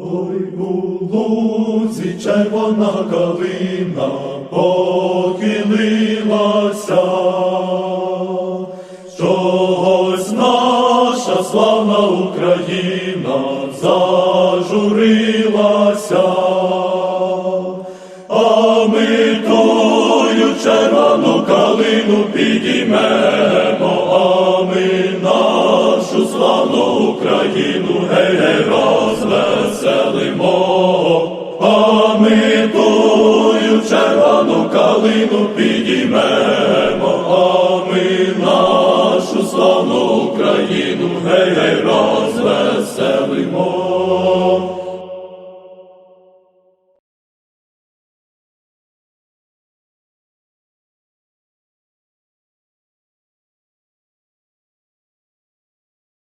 Ой, у лузі червона калина похилилася, чогось наша славна Україна зажурилася, а ми тою червону калину підіймемо, а ми нашу славну Україну гей ми тою червону калину підіймемо, а ми нашу славну Україну гей розвеселимо.